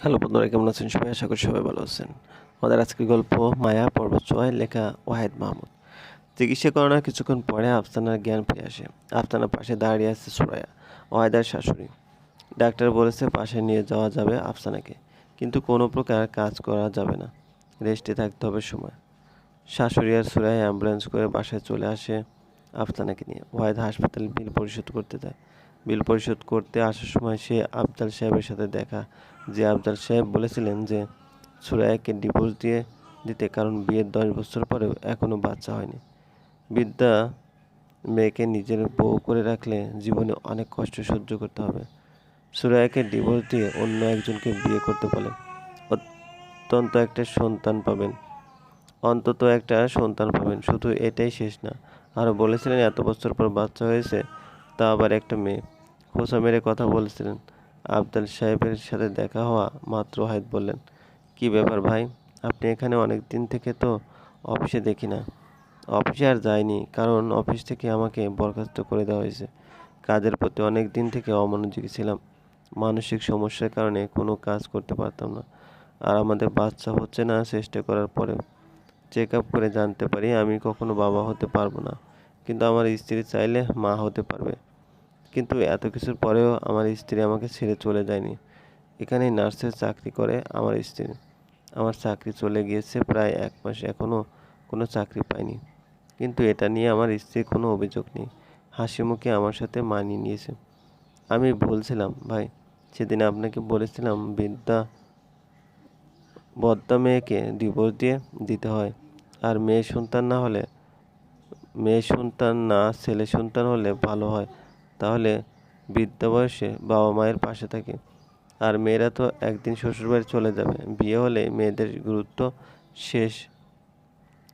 Hello বন্ধুরা, কেমন আছেন সবাই? আশা করি সবাই ভালো আছেন। আমাদের আজকের গল্প মায়া, পর্ব ছয়, লেখা ওয়াহেদ মাহমুদ। চিকিৎসা করানোর কিছুক্ষণ পরে আফসানার জ্ঞান ফিরে আসে। আফসানার পাশে দাঁড়িয়ে আছে সুরায়া ওয়াহেদার শাশুড়ি। ডাক্তার বলেছে পাশে নিয়ে যাওয়া যাবে আফসানাকে কিন্তু কোনো প্রকার কাজ করা যাবে না। রেস্টে থাকতে হবে সময়। শাশুড়ি আর সুরায় অ্যাম্বুলেন্স করে বাসায় চলে আসে আফসানাকে নিয়ে। ওয়াহেদ হাসপাতালে বিল পরিশোধ করতে যায়। বিল পরিশোধ করতে আসার সময় সে আফজাল সাহেবের সাথে দেখা, যে আফজাল সাহেব বলেছিলেন যে সুরায়াকে ডিভোর্স দিয়ে দিতে কারণ বিয়ের দশ বছর পরেও এখনও বাচ্চা হয়নি। বিদ্যা মেয়েকে নিজের বউ করে রাখলে জীবনে অনেক কষ্ট সহ্য করতে হবে। সুরায়াকে ডিভোর্স দিয়ে অন্য একজনকে বিয়ে করতে বলে অত্যন্ত একটা সন্তান পাবেন। অন্তত একটা সন্তান পাবেন। শুধু এটাই শেষ না। আরও বলেছিলেন, এত বছর পর বাচ্চা হয়েছে তা আবার একটা মেয়ে। খোসা মেরে কথা বলেছিলেন। আবদাল সাহেবের সাথে দেখা হওয়া মাত্র হায়দ বললেন, কি ব্যাপার ভাই, আপনি এখানে অনেক দিন থেকে তো অফিসে দেখি না। অফিসে আর যাইনি, কারণ অফিস থেকে আমাকে বরখাস্ত করে দেওয়া হয়েছে। কাজের প্রতি অনেক দিন থেকে অমনোযোগী ছিলাম। মানসিক সমস্যার কারণে কোনো কাজ করতে পারতাম না। আর আমাদের বাচ্চা হচ্ছে না চেষ্টা করার পরেও। চেক আপ করে জানতে পারি আমি কখনো বাবা হতে পারব না। কিন্তু আমার স্ত্রী চাইলে মা হতে পারবে। কিন্তু এত কিছুর পরেও আমার স্ত্রী আমাকে ছেড়ে চলে যায়নি। এখানেই নার্সের চাকরি করে আমার স্ত্রী। আমার চাকরি চলে গিয়েছে প্রায় এক মাস এখনও কোনো চাকরি পাইনি। কিন্তু এটা নিয়ে আমার স্ত্রীর কোনো অভিযোগ নেই। হাসি মুখে আমার সাথে মানিয়ে নিয়েছে। আমি বলছিলাম, ভাই, সেদিন আপনাকে বলেছিলাম বিদ্যা বদ্দা মেয়েকে ডিভোর্স দিয়ে দিতে হয়। আর মেয়ে সন্তান না হলে, মেয়ে সন্তান না, ছেলে সন্তান হলে ভালো হয়। তাহলে বৃদ্ধ বয়সে বাবা মায়ের পাশে থাকে। আর মেয়েরা তো একদিন শ্বশুরবাড়ি চলে যাবে। বিয়ে হলে মেয়েদের গুরুত্ব শেষ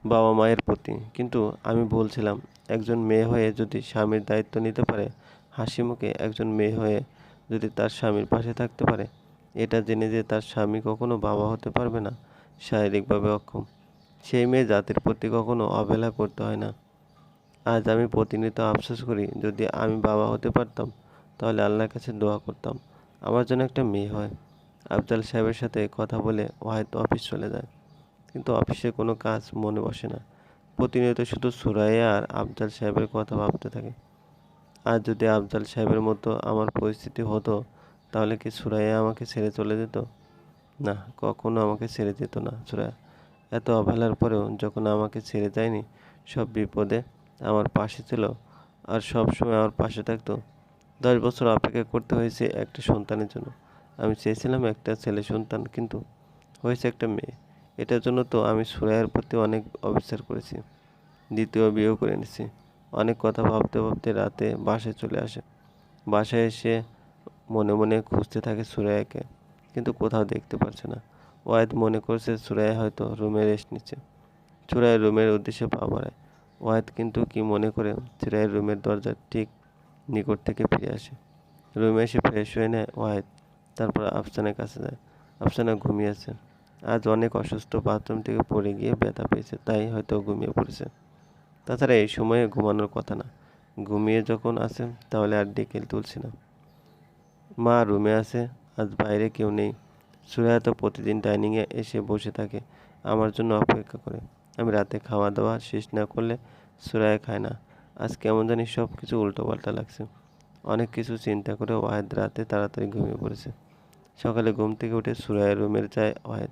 বাবা মায়ের প্রতি। কিন্তু আমি বলছিলাম, একজন মেয়ে হয়ে যদি স্বামীর দায়িত্ব নিতে পারে, হাসি মুখে একজন মেয়ে হয়ে যদি তার স্বামীর পাশে থাকতে পারে, এটা জেনে যে তার স্বামী কখনো বাবা হতে পারবে না, শারীরিকভাবে অক্ষম। সেই মেয়ে জাতির প্রতি কখনো অবহেলা করতে হয় না। আজ আমি প্রতিনিয়ত আফসোস করি যদি আমি বাবা হতে পারতাম, তাহলে আল্লাহর কাছে দোয়া করতাম। আমার জন্য একটা মেয়ে হয়। আফজাল সাহেবের সাথে কথা বলে হয়তো অফিস চলে যায়। কিন্তু অফিসে কোনো কাজ মনে বসে না। প্রতিনিয়ত শুধু সুরাইয়া আর আফজাল সাহেবের কথা ভাবতে থাকে। আর যদি আফজাল সাহেবের মতো আমার পরিস্থিতি হতো, তাহলে কি সুরাইয়া আমাকে ছেড়ে চলে যেত? না, কখনো আমাকে ছেড়ে যেত না সুরাইয়া। এত অবহেলার পরেও যখন আমাকে ছেড়ে যায়নি, সব বিপদে আমার পাশে ছিল আর সব সময় আমার পাশে থাকতো। দশ বছর অপেক্ষা করতে হয়েছে একটা সন্তানের জন্য। আমি চেয়েছিলাম একটা ছেলে সন্তান, কিন্তু হয়েছে একটা মেয়ে। এটার জন্য তো আমি সুরাইয়ের প্রতি অনেক অবিচার করেছি। দ্বিতীয় বিয়েও করে নিছি অনেক কথা ভাবতে ভাবতে রাতে বাসায় চলে আসে। বাসায় এসে মনে মনে খুঁজতে থাকে সুরাইয়াকে, কিন্তু কোথাও দেখতে পারছে না। ওয়াহেদ মনে করছে সুরাইয়া হয়তো রুমে রেস্ট নিচ্ছে। সুরাইয়ের রুমের উদ্দেশ্যে পা বাড়ায়। ওয়াহেদ কিন্তু কি মনে করে? সুরাইয়ের রুমের দরজার ঠিক নিকট থেকে ফিরে আসে। রুমে এসে ফ্রেশ হয়ে নেয় ওয়াহেদ। তারপর আফসানের কাছে যায়। আফসানা ঘুমিয়ে আছে। আজ অনেক অসুস্থ বাথরুম থেকে পড়ে গিয়ে ব্যথা পেয়েছে, তাই হয়তো ঘুমিয়ে পড়েছে। তাছাড়া এই সময়ে ঘুমানোর কথা না। ঘুমিয়ে যখন আসে তাহলে আর ডেকে তুলছি না। মা রুমে আছে, আজ বাইরে কেউ নেই। সুরায়া তো প্রতিদিন ডাইনিংয়ে এসে বসে থাকে। আমার জন্য অপেক্ষা করে। আমি রাতে খাওয়া দাওয়া শেষ না করলে সুরায় খায় না। আজ কেমন জানি সব কিছু উল্টোপাল্টা লাগছে। অনেক কিছু চিন্তা করে ওয়াহেদ রাতে তাড়াতাড়ি ঘুমিয়ে পড়েছে। সকালে ঘুম থেকে উঠে সুরায়ের রুমের যায় ওয়াহেদ।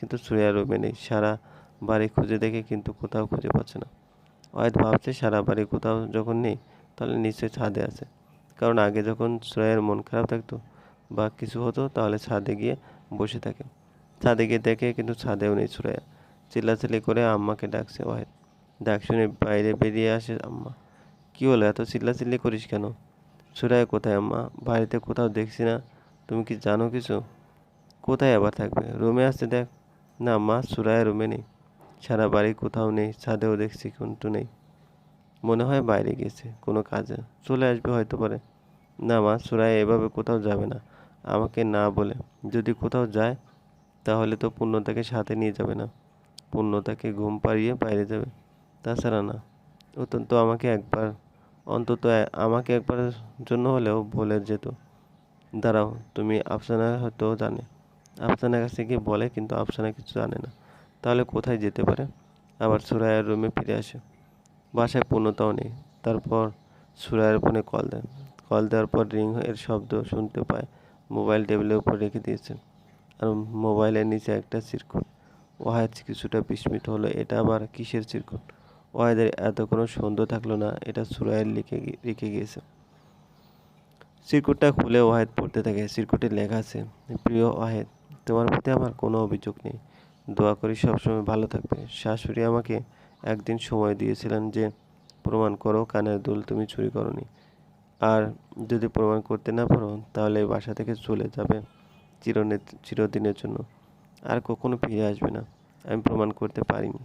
কিন্তু সুরায়া রুমে নেই, সারা বাড়ি খুঁজে দেখে কিন্তু কোথাও খুঁজে পাচ্ছে না। ওয়াহেদ ভাবছে, সারা বাড়ি কোথাও যখন নেই, তাহলে নিশ্চয়ই ছাদে আছে। কারণ আগে যখন সুরায়ের মন খারাপ থাকতো বা কিছু হতো, তাহলে ছাদে গিয়ে বসে থাকে। ছাদে গিয়ে দেখে কিন্তু ছাদেও নেই সুরাইয়া চিল্লাচিল্লি করে আম্মাকে ডাকছে ওয়াহেদ ডাক শুনে বাইরে বেরিয়ে আসে আম্মা। কী হলো, এত চিল্লাচিল্লি করিস কেন? সুরায় কোথায় আম্মা? বাড়িতে কোথাও দেখছি না। তুমি কি জানো কিছু? কোথায় আবার থাকবে? রুমে আসতে দেখ। না মা, সুরায় রুমে নেই। সারা বাড়ি কোথাও নেই, ছাদেও দেখছি কিন্তু নেই। মনে হয় বাইরে গেছে, কোনো কাজে। চলে আসবে হয়তো পারে। না মা, সুরায় এভাবে কোথাও যাবে না। আমাকে না বলে যদি কোথাও যায়, তাহলে তো পূর্ণতাকে সাথে নিয়ে যাবে না। পূর্ণতাকে ঘুম পাড়িয়ে বাইরে যাবে। তাছাড়া না, অত্যন্ত আমাকে একবার, অন্তত আমাকে একবারের জন্য হলেও বলে যেত, দাঁড়াও, তুমি আফসানা হয়তো জানে। আফসানার কাছে গিয়ে বলে, কিন্তু আফসানা কিছু জানে না। তাহলে কোথায় যেতে পারে? আবার সুরাইয়ার রুমে ফিরে আসে। বাসায় পূর্ণতাও নেই। তারপর সুরায়ের ফোনে কল দেন। কল দেওয়ার পর রিং এর শব্দ শুনতে পায়। মোবাইল টেবিলের উপর রেখে দিয়েছেন আর মোবাইলের নিচে একটা চিরকুট ওয়াহেদ কিছুটা বিস্মিত হলো, এটা আবার কিসের চিরকুট? ওয়াহেদের এত কোনো সন্দেহ থাকল না, এটা সুরাইয়ের লিখে রেখে গিয়েছে। চিরকুটটা খুলে ওয়াহেদ পড়তে থাকে, চিরকুটে লেখা আছে, প্রিয় ওয়াহেদ, তোমার প্রতি আমার কোনো অভিযোগ নেই। দোয়া করি সবসময় ভালো থাকবে। শাশুড়ি আমাকে একদিন সময় দিয়েছিলেন যে, প্রমাণ করো কানের দুল তুমি চুরি করনি। আর যদি প্রমাণ করতে না পারো, তাহলে বাসা থেকে চলে যাবে চিরনে, চিরদিনের জন্য। আর কখনো ফিরে আসবে না। আমি প্রমাণ করতে পারিনি।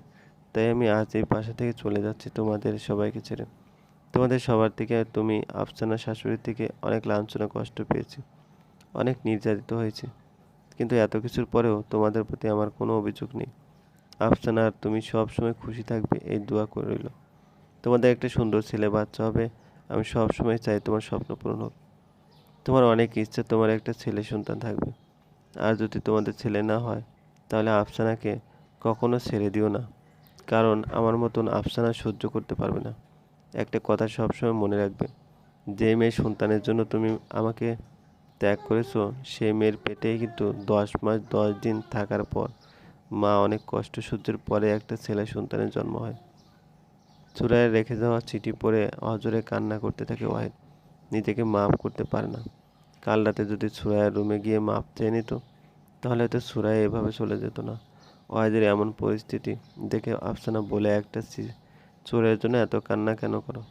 তাই আমি আজ এই বাসা থেকে চলে যাচ্ছি তোমাদের সবাইকে ছেড়ে। তোমাদের সবার থেকে তুমি আফসানা শাশুড়ির থেকে অনেক লাঞ্ছনা কষ্ট পেয়েছি। অনেক নির্যাতিত হয়েছে। কিন্তু এত কিছুর পরেও তোমাদের প্রতি আমার কোনো অভিযোগ নেই। আফসানা আর তুমি সব সময় খুশি থাকবে এই দোয়া করে রইল। তোমাদের একটা সুন্দর ছেলে বাচ্চা হবে। আমি সব সময় চাই তোমার স্বপ্ন পূরণ হোক। তোমার অনেক ইচ্ছা তোমার একটা ছেলে সন্তান থাকবে। আর যদি তোমাদের ছেলে না হয়, তাহলে আফসানাকে কখনো ছেড়ে দিও না। কারণ আমার মতন আফসানা সহ্য করতে পারবে না। একটা কথা সবসময় মনে রাখবে, যে মেয়ে সন্তানের জন্য তুমি আমাকে ত্যাগ করেছ, সেই মেয়ের পেটেই কিন্তু দশ মাস, দশ দিন থাকার পর মা অনেক কষ্ট সহ্যের পরে একটা ছেলে সন্তানের জন্ম হয়। চূড়ায় রেখে যাওয়া চিঠি পড়ে অজরে কান্না করতে থাকে ওয়াহিদ। নিজেকে মাফ করতে পারে না। কাল রাতে যদি সুরাইয়ের রুমে গিয়ে মাপ চেয়ে নিত, তাহলে হয়তো সুরায় এভাবে চলে যেত না। ওয়াহিদের এমন পরিস্থিতি দেখে আফসানা বলে একটা চোরের জন্য এত কান্না কেন করো?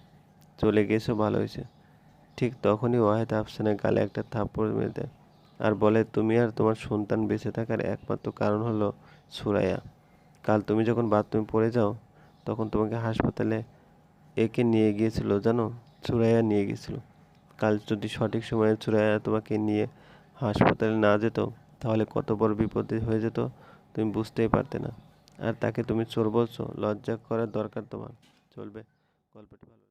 চলে গেছো ভালো হয়েছে। ঠিক তখনই ওয়াহেদ আফসানের গালে একটা থাপ্পড় মেরে দেয় আর বলে, তুমি আর তোমার সন্তান বেঁচে থাকার একমাত্র কারণ হলো সুরাইয়া। কাল তুমি যখন বাথরুমে পড়ে যাও, তখন তোমাকে হাসপাতালে একে নিয়ে গিয়েছিল, জানো? সুরাইয়া নিয়ে গিয়েছিল। কাল যদি সঠিক সময়ে সুরাইয়া তোমাকে নিয়ে হাসপাতালে না যেত, তাহলে কত বড় বিপদে হয়ে যেত, তুমি বুঝতেই পারতে না। আর তাকে তুমি চোর বলছো, লজ্জা করার দরকার তোমার। চলবে, গল্পটি ভালো